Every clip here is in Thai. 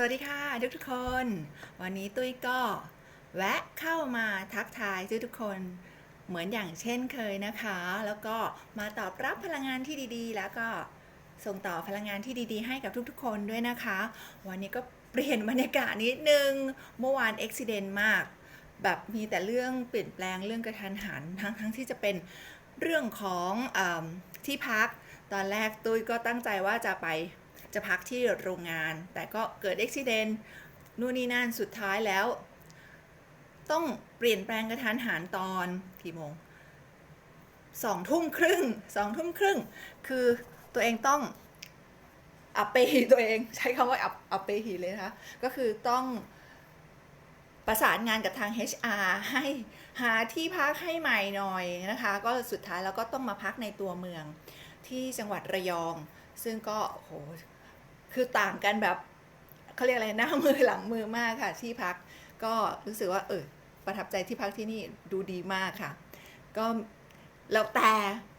สวัสดีค่ะทุกทุกคน วันนี้ตุ้ยก็แวะเข้ามาทักทายทุกทุกคนเหมือนอย่างเช่นเคยนะคะ แล้วก็มาตอบรับพลังงานที่ดีๆ แล้วก็ส่งต่อพลังงานที่ดีๆ ให้กับทุกๆ คนด้วยนะคะ วันนี้ก็เปลี่ยนบรรยากาศนิดนึงเมื่อวานอุบิเหตุมาก แบบมีแต่เรื่องเปลี่ยนแปลงเรื่องกระทันหันทั้งทั้งที่จะเป็นเรื่องของอที่พัก ตอนแรกตุ้ยก็ตั้งใจว่าจะไป จะพักที่โรงงาน แต่ก็เกิดอุบิเหตุนู่นนี่นั่นสุดท้ายแล้ว ต้องเปลี่ยนแปลงกระทันหันตอนกี่โมงสองทุ่มครึ่งสองทุ่มครึ่ง คือตัวเองต้องอัปเปหีตัวเองใช้คำว่าอัปอัปเปหีเลยนะคะก็คือต้องประสานงานกับทาง HR ให้หาที่พักให้ใหม่หน่อยนะคะ ก็สุดท้ายเราก็ต้องมาพักในตัวเมืองที่จังหวัดระยอง ซึ่งก็โห คือต่างกันแบบเขาเรียกอะไรหน้ามือหลังมือมากค่ะ ที่พักก็รู้สึกว่า เออประทับใจที่พักที่นี่ดูดีมากค่ะ ก็แล้วแต่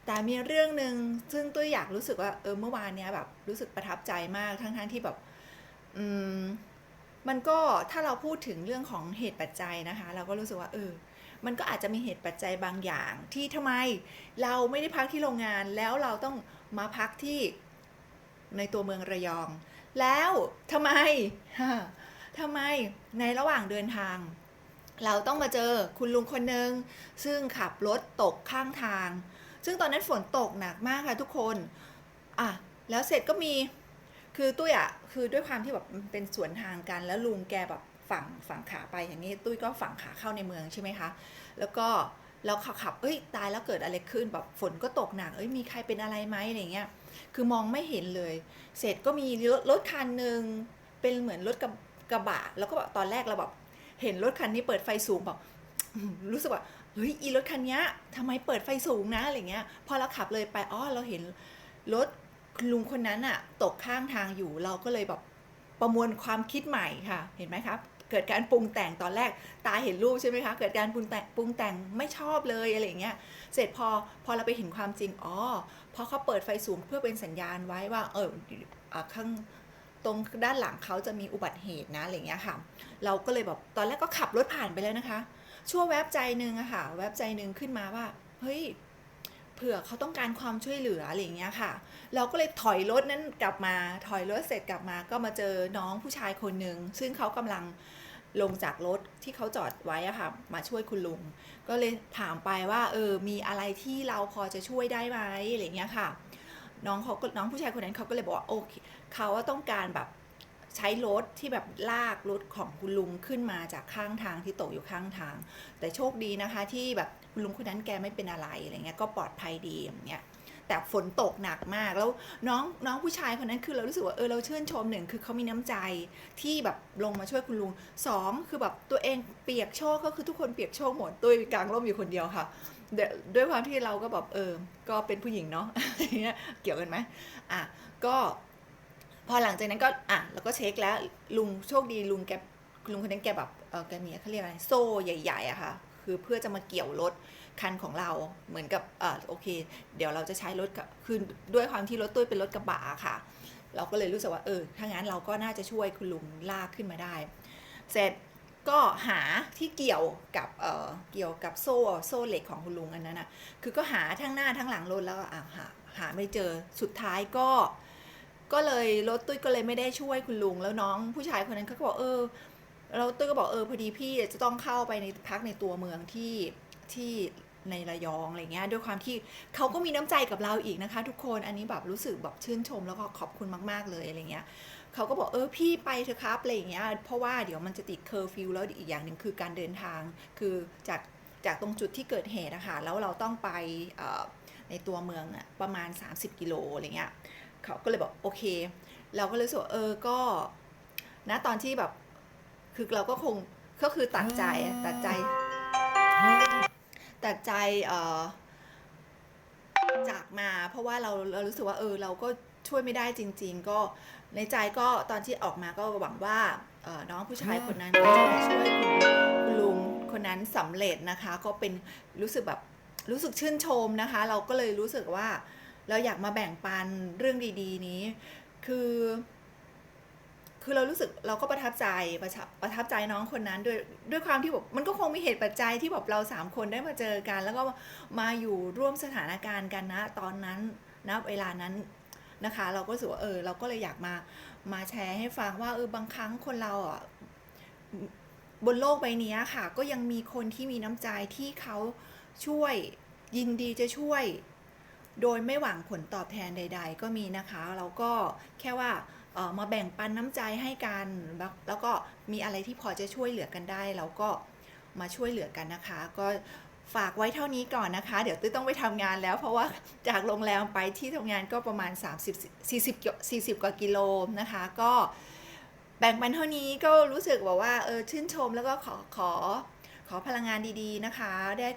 แต่มีเรื่องหนึ่งซึ่งตุ้ยอยากรู้สึกว่าเออเมื่อวานเนี้ยแบบรู้สึกประทับใจมากทั้งๆที่แบบอืมมันก็ถ้าเราพูดถึงเรื่องของเหตุปัจจัยนะคะ เราก็รู้สึกว่าเออมันก็อาจจะมีเหตุปัจจัยบางอย่าง ที่ทำไมเราไม่ได้พักที่โรงงานแล้วเราต้องมาพักที่ ในตัวเมืองระยอง แล้วทำไมทำไมในระหว่างเดินทาง เราต้องมาเจอคุณลุงคนหนึ่งซึ่งขับรถตกข้างทาง ซึ่งตอนนั้นฝนตกหนักมากค่ะทุกคนอะแล้วเสร็จก็มีคือตุ้ยอะคือด้วยความที่แบบเป็นสวนทางกันแล้วลุงแกแบบฝั่งฝั่งขาไปอย่างนี้ ตุ้ยก็ฝั่งขาเข้าในเมืองใช่ไหมคะ แล้วก็ เราขับขับเอ้ยตายแล้วเกิดอะไรขึ้นแบบฝนก็ตกหนักเอ้ยมีใครเป็นอะไรไหมอะไรเงี้ยคือมองไม่เห็นเลย เสร็จก็มีรถรถคันหนึ่งเป็นเหมือนรถกระกระบะแล้วก็แบบตอนแรกเราแบบเห็นรถคันนี้เปิดไฟสูงแบบรู้สึกว่าเฮ้ยอีรถคันนี้ทำไมเปิดไฟสูงนะอะไรเงี้ย พอเราขับเลยไปอ๋อเราเห็นรถลุงคนนั้นอะตกข้างทางอยู่เราก็เลยแบบ ประมวลความคิดใหม่ค่ะเห็นไหมครับเกิดการปรุงแต่งตอนแรกตาเห็นรูปใช่ไหมคะเกิดการปรุงแต่งปรุงแต่งไม่ชอบเลยอะไรอย่างเงี้ยเสร็จพอพอเราไปเห็นความจริงอ๋อเพราะเขาเปิดไฟสูงเพื่อเป็นสัญญาณไว้ว่าเอออะข้างตรงด้านหลังเขาจะมีอุบัติเหตุนะอะไรอย่างเงี้ยค่ะ เราก็เลยแบบตอนแรกก็ขับรถผ่านไปแล้วนะคะ ชั่วแวบใจหนึ่งอะค่ะแวบใจหนึ่งขึ้นมาว่าเฮ้ย เผื่อเขาต้องการความช่วยเหลืออะไรอย่างเงี้ยค่ะ เราก็เลยถอยรถนั้นกลับมาถอยรถเสร็จกลับมา ก็มาเจอน้องผู้ชายคนหนึ่งซึ่งเขากำลังลงจากรถที่เขาจอดไว้อะค่ะ มาช่วยคุณลุง ก็เลยถามไปว่า เออ มีอะไรที่เราพอจะช่วยได้ไหมอะไรอย่างเงี้ยค่ะ น้องเขาน้องผู้ชายคนนั้นเขาก็เลยบอกว่าโอเคเขาว่าต้องการแบบ ใช้รถที่แบบลากรถของคุณลุงขึ้นมาจากข้างทางที่ตกอยู่ข้างทาง แต่โชคดีนะคะที่แบบคุณลุงคนนั้นแกไม่เป็นอะไรอะไรเงี้ยก็ปลอดภัยดีอย่างเงี้ยแต่ฝนตกหนักมากแล้วน้องน้องผู้ชายคนนั้นคือเรารู้สึกว่าเออเราชื่นชมหนึ่งคือเขามีน้ำใจที่แบบลงมาช่วยคุณลุงสองคือแบบตัวเองเปียกโชกก็คือทุกคนเปียกโชกหมดตัวกลางร่มอยู่คนเดียวค่ะเดี๋ยวด้วยความที่เราก็แบบเออก็เป็นผู้หญิงเนาะอย่างเงี้ยเกี่ยวกันไหมอะก็ พอหลังจากนั้นก็อะเราก็เช็คแล้วลุงโชคดีลุงแกลุงคนนั้นแกแบบเออแกมีเขาเรียกอะไรโซ่ใหญ่ๆอะค่ะคือเพื่อจะมาเกี่ยวรถคันของเราเหมือนกับอ่าโอเค เดี๋ยวเราจะใช้รถกับคือด้วยความที่รถตุ้เป็นรถกระบะค่ะ เราก็เลยรู้สึกว่าเออถ้างั้นเราก็น่าจะช่วยคุณลุงลากขึ้นมาได้ เสร็จก็หาที่เกี่ยวกับเอ่อเกี่ยวกับโซ่โซ่เหล็กของคุณลุงอันนั้นนะคือก็หาทั้งหน้าทั้งหลังรถแล้วอะหาหาไม่เจอสุดท้ายก็ ก็เลยรถตุ้ยก็เลยไม่ได้ช่วยคุณลุง แล้วน้องผู้ชายคนนั้นเขาก็บอกเออเราตุ้ยก็บอกเออพอดีพี่จะต้องเข้าไปในพักในตัวเมืองที่ที่ในระยองอะไรเงี้ยด้วยความที่เขาก็มีน้ำใจกับเราอีกนะคะ ทุกคนอันนี้แบบรู้สึกแบบชื่นชมแล้วก็ขอบคุณมาก ๆเลยอะไรเงี้ยเขาก็บอกเออพี่ไปเถอะครับอะไรเงี้ยเพราะว่าเดี๋ยวมันจะติดเคอร์ฟิวแล้วอีกอย่างหนึ่งคือการเดินทางคือจากจากตรงจุดที่เกิดเหตุนะคะแล้วเราต้องไปในตัวเมืองอะประมาณ 30 กิโลอะไรเงี้ย เขาก็เลยบอกโอเค เราก็เลยรู้สึกว่าเออก็นะตอนที่แบบ คือเราก็คงก็คือตัดใจอะตัดใจตัดใจเอ่อจากมาเพราะว่าเราเรารู้สึกว่าเออเราก็ช่วยไม่ได้จริง ๆ ก็ในใจก็ตอนที่ออกมาก็หวังว่าเอ่อน้องผู้ชายคนนั้นก็จะมาช่วยคุณคุณลุงคนนั้นสำเร็จนะคะ ก็เป็นรู้สึกแบบรู้สึกชื่นชมนะคะ เราก็เลยรู้สึกว่า เราอยากมาแบ่งปันเรื่องดีๆ นี้ คือ คือเรารู้สึกเราก็ประทับใจประทับประทับใจน้องคนนั้นด้วยด้วยความที่แบบมันก็คงมีเหตุปัจจัยที่แบบเราสามคนได้มาเจอกัน แล้วก็มาอยู่ร่วมสถานการณ์กันนะตอนนั้นนะเวลานั้นนะคะ เราก็รู้สึกว่าเออ เราก็เลยอยากมามาแชร์ให้ฟังว่าเออบางครั้งคนเราอะบนโลกใบนี้ค่ะ ก็ยังมีคนที่มีน้ำใจที่เขาช่วยยินดีจะช่วย โดยไม่หวังผลตอบแทนใด ๆ ก็มีนะคะเราก็แค่ว่ามาแบ่งปันน้ำใจให้กัน แล้วก็มีอะไรที่พอจะช่วยเหลือกันได้ เราก็มาช่วยเหลือกันนะคะ ก็ฝากไว้เท่านี้ก่อนนะคะ เดี๋ยวตุ้ยต้องไปทำงานแล้ว เพราะว่าจากโรงแรมไปที่ทำงานก็ประมาณ 30 40กิโล40 กว่ากิโลนะคะ ก็แบ่งปันเท่านี้ก็รู้สึกแบบว่าเออชื่นชมแล้วก็ขอขอขอพลังงานดีๆนะคะ ได้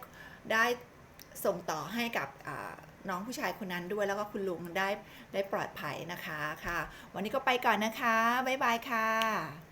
ได้ส่งต่อให้กับ น้องผู้ชายคนนั้นด้วยแล้วก็คุณลุงได้ได้ปลอดภัยนะคะค่ะ วันนี้ก็ไปก่อนนะคะ บ๊ายบายค่ะ